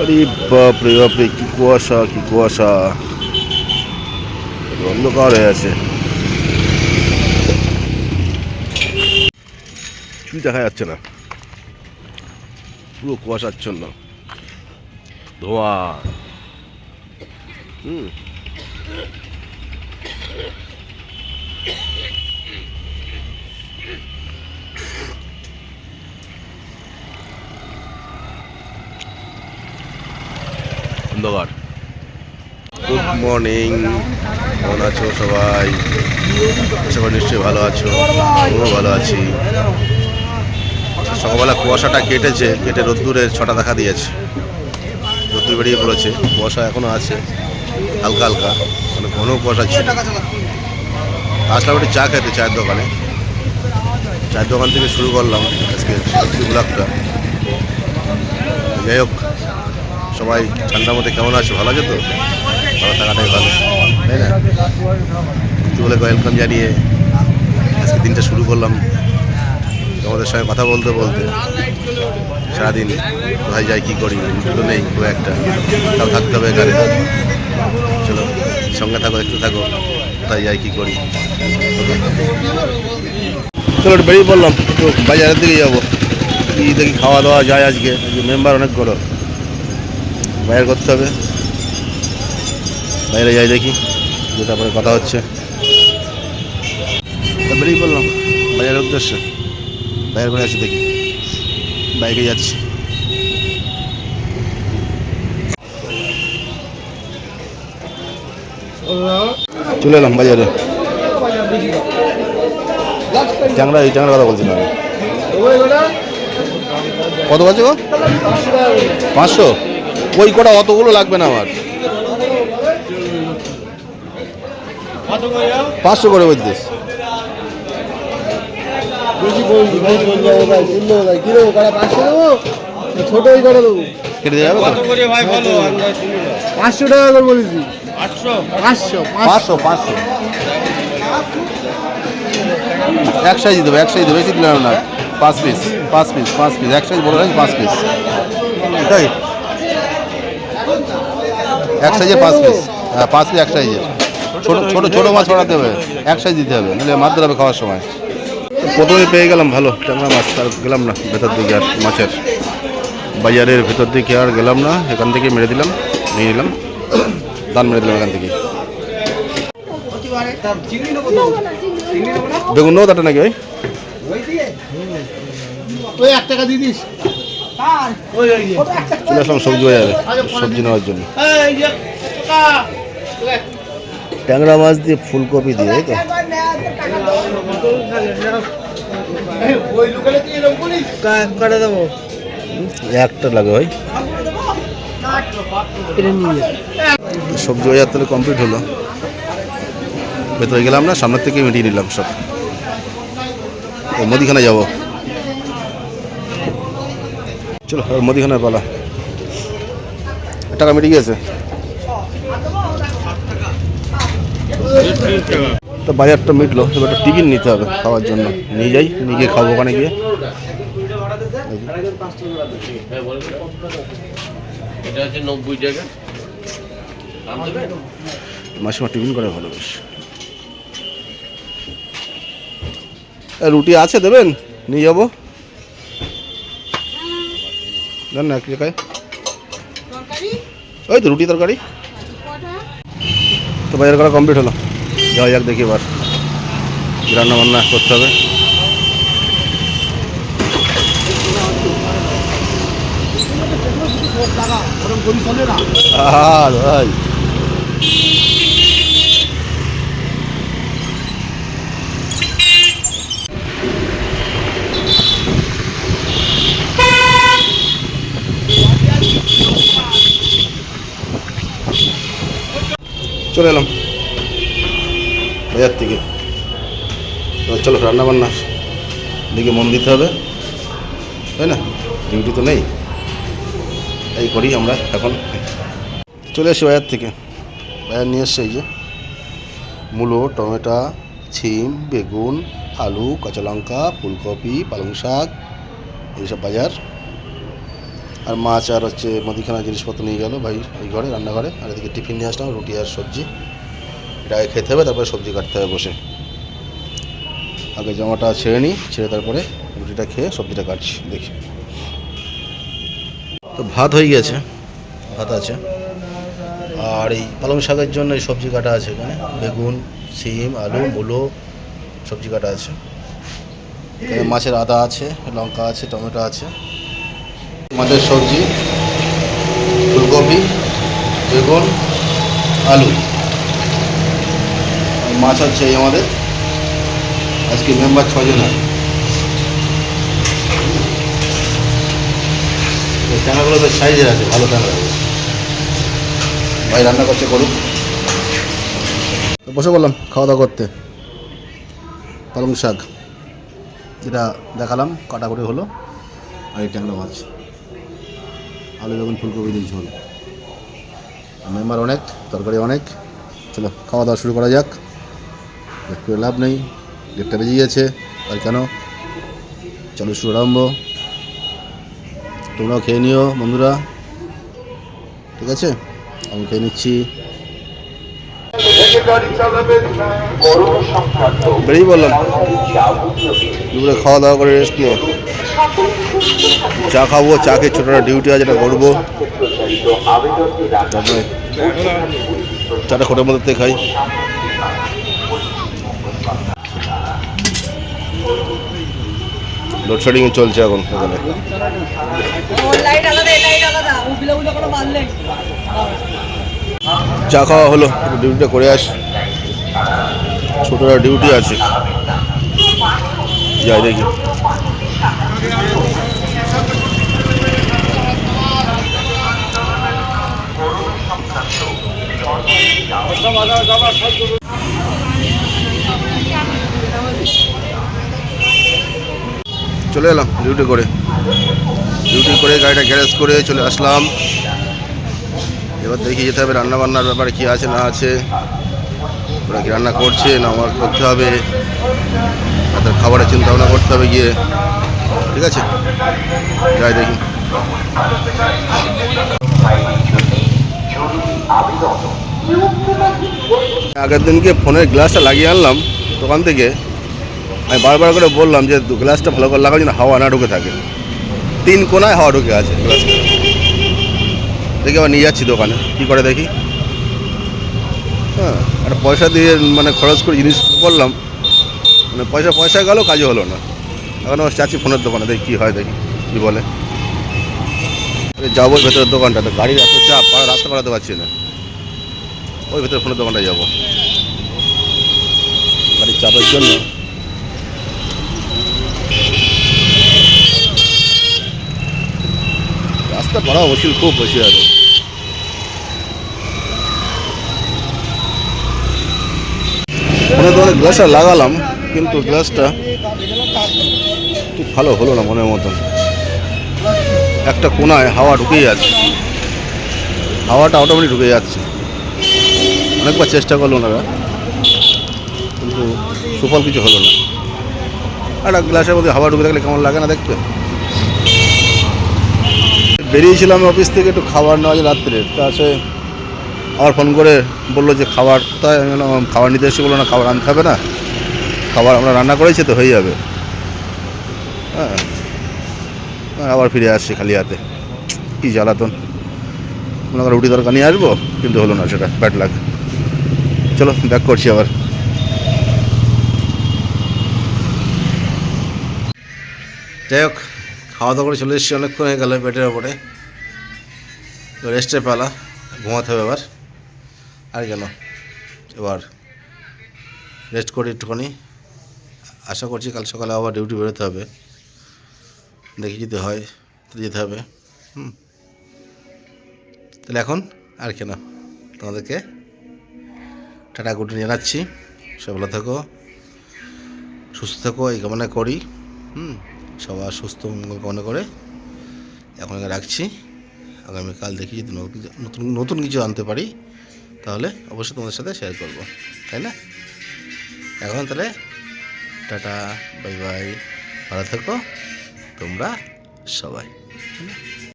আরে বাপরে বাপরে, কি কুয়াশা কি কুয়াশা। অন্ধকার হয়ে আছে। কিছুই দেখা যাচ্ছে না। পুরো কুয়াশাচ্ছন্ন। ধোঁয়া। হুম। অন্ধকার। গুড মর্নিং কেমন আছো সবাই? সবাই নিশ্চয়ই ভালো আছো। আমিও ভালো আছি। সকালবেলা কুয়াশাটা কেটেছে, কেটে রোদ্দুরের ছটা দেখা দিয়েছে। রোদ্দুর বেরিয়ে পড়েছে। কুয়াশা এখনও আছে, হালকা হালকা। মানে ঘন কুয়াশা ছিল। আসলাম একটু চা খেতে, চায়ের দোকানে। চায়ের দোকান থেকে শুরু করলাম আজকে ব্লগটা। যাই হোক সবাই ঠান্ডার মধ্যে কেমন আছে? ভালো আছে তো? ভালো থাকাটাই ভালো, তাই না? একটু বলে ওয়েলকাম জানিয়ে আজকে দিনটা শুরু করলাম। তোমাদের সঙ্গে কথা বলতে বলতে সারাদিন কোথায় যাই, কী করি তো নেই, খুব একটা। তাও থাকতে হবে এখানে চলো, সঙ্গে থাকো, একটু থাকো, কোথায় যাই, কী করি। চলো বেরিয়ে পড়লাম, একটু বাজারের দিকে যাব। কি দেখি খাওয়া দাওয়া যায় আজকে মেম্বার অনেক বড়। বাইরে করতে হবে। বাইরে যাই দেখি যে তারপরে কথা হচ্ছে। বেরিয়ে পড়লাম, বাজারের উদ্দেশ্যে। বাইরে করে আছি দেখি, বাইকে যাচ্ছি। চলে এলাম বাজারে। ট্যাংরা এই ট্যাংরা কথা বলছিলাম। কত আছে গো? পাঁচশো? ওই কটা অতগুলো লাগবে না আমার। পাঁচশো করে দেবো? ছোটোই করে দেবো। কেটে যাবে। পাঁচশো টাকা করে বলেছি। পাঁচশো? পাঁচশো পাঁচশো এক সাইজ দেবো এক সাইজ দেবো বেশি দিলাম না। পাঁচ পিস পাঁচ পিস পাঁচ পিস এক সাইজ বলে পাঁচ পিস। তাই? এক সাইজে পাঁচ পিস। হ্যাঁ পাঁচ পিস এক সাইজে। ছোটো ছোটো ছোটো মাছ ছড়াতে হবে। এক সাইজ দিতে হবে নাহলে মারতে হবে খাওয়ার সময়। প্রথমে পেয়ে গেলাম ভালো ট্যাংরা মাছ আর গেলাম না ভেতর দিকে আর মাছের। বাজারের ভেতর দিকে আর গেলাম না এখান থেকে মেরে দিলাম নিয়ে নিলাম। দান মেরে দিলাম এখান থেকে। বেগুন নেব তাটা নাকি ভাই? তুই এক টাকা দিয়ে দিস। চলে আসলাম, সবজি বাজারে, সবজি নেওয়ার জন্য। ট্যাংরা মাছ দিয়ে ফুলকপি দিয়ে তো? একটা লাগে ভাই। সবজি বাজার তাহলে কমপ্লিট হলো। ভেতরে গেলাম না, সামনের থেকে মিটিয়ে নিলাম সব। মুদিখানে যাব। চলো মুদিখানার পালা। টাকা মিটিয়ে গেছে। তো বাজারটা মিটলো এবার একটা টিফিন নিতে হবে খাওয়ার জন্য। নিয়ে যাই নিয়ে গিয়ে খাব ওখানে গিয়ে। মাসিমা টিফিন করে ভালো বেশ। রুটি আছে দেবেন? নিয়ে যাব। দেন না এক জায়গায় ওই তো রুটি তরকারি। তো বাজার করা কমপ্লিট হলো? যাওয়া যাক দেখি এবার। রান্না বান্না করতে হবে। ভাই। চলে এলাম। বাজার থেকে। চলো রান্না বান্না দিকে মন দিতে হবে। তাই না? ডিউটি তো নেই। এই করি আমরা এখন। চলে এসি বাজার থেকে। বাজার নিয়ে এসছে এই যে। মূলো, টমেটো, ছিম, বেগুন, আলু, কাঁচা লঙ্কা, ফুলকপি, পালং শাক, এইসব বাজার। আর মাছ আর হচ্ছে মুদিখানা জিনিসপত্র নিয়ে গেল ভাই, এই ঘরে, রান্নাঘরে। আর এদিকে টিফিন নিয়ে আসলাম, রুটি আর সবজি। এটা আগে খেতে হবে, তারপরে সবজি কাটতে হবে বসে। আগে জামাটা ছেড়ে নিই, ছেড়ে তারপরে রুটিটা খেয়ে সবজিটা কাটছি, দেখি। তো ভাত হয়ে গেছে, ভাত আছে। আর এই পালং শাকের জন্য এই সবজি কাটা আছে এখানে। বেগুন, সিম, আলু, মূলো, সবজি কাটা আছে। মাছের আদা আছে, লঙ্কা আছে, টমেটো আছে। মাছের সবজি, ফুলকপি, বেগুন, আলু। মাছ হচ্ছে এই আমাদের। আজকে মেম্বার ছজন এই ট্যাঙ্গাগুলো বেশ সাইজের আছে, ভালো ট্যাঙ্গা ভাই রান্না করছে, করুক। তো বসে বললাম খাওয়া দাওয়া করতে। পালং শাক। যেটা দেখালাম কাটাকুটি হলো, আর এই ট্যাংরা মাছ। আলু, বেগুন, ফুলকপি দিয়ে ঝোল। মেম্বার অনেক, তরকারি অনেক। চলো, খাওয়া দাওয়া শুরু করা যাক। একটু লাভ নেই। দেড়টা বেজে গেছে, আর কেন? চলো, শুরু আরম্ভ। তোমরাও খেয়ে নিও, বন্ধুরা। ঠিক আছে? আমি খেয়ে নিচ্ছি। বেরিয়ে বললাম দুপুরে খাওয়া দাওয়া করে রেস্ট নিয়ে। চা খাব চা খেয়ে ছোটোটা ডিউটি আছে এটা করব। তারপরে চাটা খোটের মধ্যে থেকে খাই। লোডশেডিং চলছে এখন এখানে। চা খাওয়া হলো। ডিউটিটা করে আস। ছোটরা ডিউটি আছে। যাই দেখি। চলে এলাম ডিউটি করে। ডিউটি করে গাড়িটা গ্যারেজ করে চলে আসলাম। এবার দেখি যেতে হবে রান্না বান্নার ব্যাপারে কী আছে না আছে। ওরা কি রান্না করছে না আমার করতে হবে? তাদের খাবারের চিন্তা ভাবনা করতে হবে গিয়ে। ঠিক আছে? যাই দেখি। আগের দিনকে ফোনের গ্লাসটা লাগিয়ে আনলাম দোকান থেকে। আমি বারবার করে বললাম যে গ্লাসটা ভালো করে লাগাও যেন হাওয়া না ঢুকে থাকে। তিন কোনায় হাওয়া ঢুকে আছে গ্লাসটা। দেখি আবার নিয়ে যাচ্ছি দোকানে, কী করে দেখি? হ্যাঁ একটা পয়সা দিয়ে মানে খরচ করে জিনিস করলাম মানে পয়সা পয়সা গেল কাজও হলো না। এখন আবার চাচ্ছি ফোনের দোকানে, দেখি কী হয়, দেখি কী বলে। যাব ভেতরের দোকানটাতে, গাড়ির এত চাপ পাড়া রাস্তা পাড়াতে পারছি না। ওই ভেতরে ফোনের দোকানটা যাব। গাড়ির চাপের জন্য পাড়া মুশকিল খুব বেশি আছে ফোনের দোকানে গ্লাসটা লাগালাম, কিন্তু গ্লাসটা ঠিক ভালো হলো না মনের মতন। একটা কোনায় হাওয়া ঢুকে যাচ্ছে। হাওয়াটা অটোমেটিক ঢুকে যাচ্ছে। অনেকবার চেষ্টা করল ওনারা কিন্তু সুফল কিছু হলো না। একটা গ্লাসের মধ্যে হাওয়া ঢুকে থাকলে কেমন লাগে না দেখতে? বেরিয়েছিলাম অফিস থেকে একটু খাবার নেওয়া যায় রাত্রে। তা সে আবার ফোন করে বলল যে খাবার তাই আমি খাবার নিতে এসে বলল না খাবার আনতে হবে না। খাবার আমরা রান্না করেছি তো হয়ে যাবে। হ্যাঁ। হ্যাঁ, আবার ফিরে আসছি খালি হাতে। কী জ্বালাতন। মনে করো রুটি তরকা নিয়ে আসব? কিন্তু হলো না সেটা ব্যাড লাগ চলো ব্যাক করছি আবার। যাই হোক খাওয়া দাওয়া করে চলে এসেছি অনেকক্ষণ হয়ে গেল বেডের ওপরে। রেস্টের পালা, ঘুমাতে হবে এবার। আর কেন? এবার রেস্ট করি একটুখানি। আশা করছি কাল সকালে আবার ডিউটি বেরোতে হবে। দেখি যদি হয় যেতে হবে। হুম। তাহলে এখন আর কেন? তোমাদেরকে টাটা গুটি জানাচ্ছি। সব ভালো থাকো, সুস্থ থাকো, এই কামনা করি। হুম। সবার সুস্থ মঙ্গল কামনা করে এখন রাখছি আগামীকাল দেখি যদি নতুন নতুন কিছু আনতে পারি, তাহলে অবশ্যই তোমাদের সাথে শেয়ার করব, তাই না এখন তাহলে টাটা বাই বাই ভালো থাকো, তোমরা সবাই না?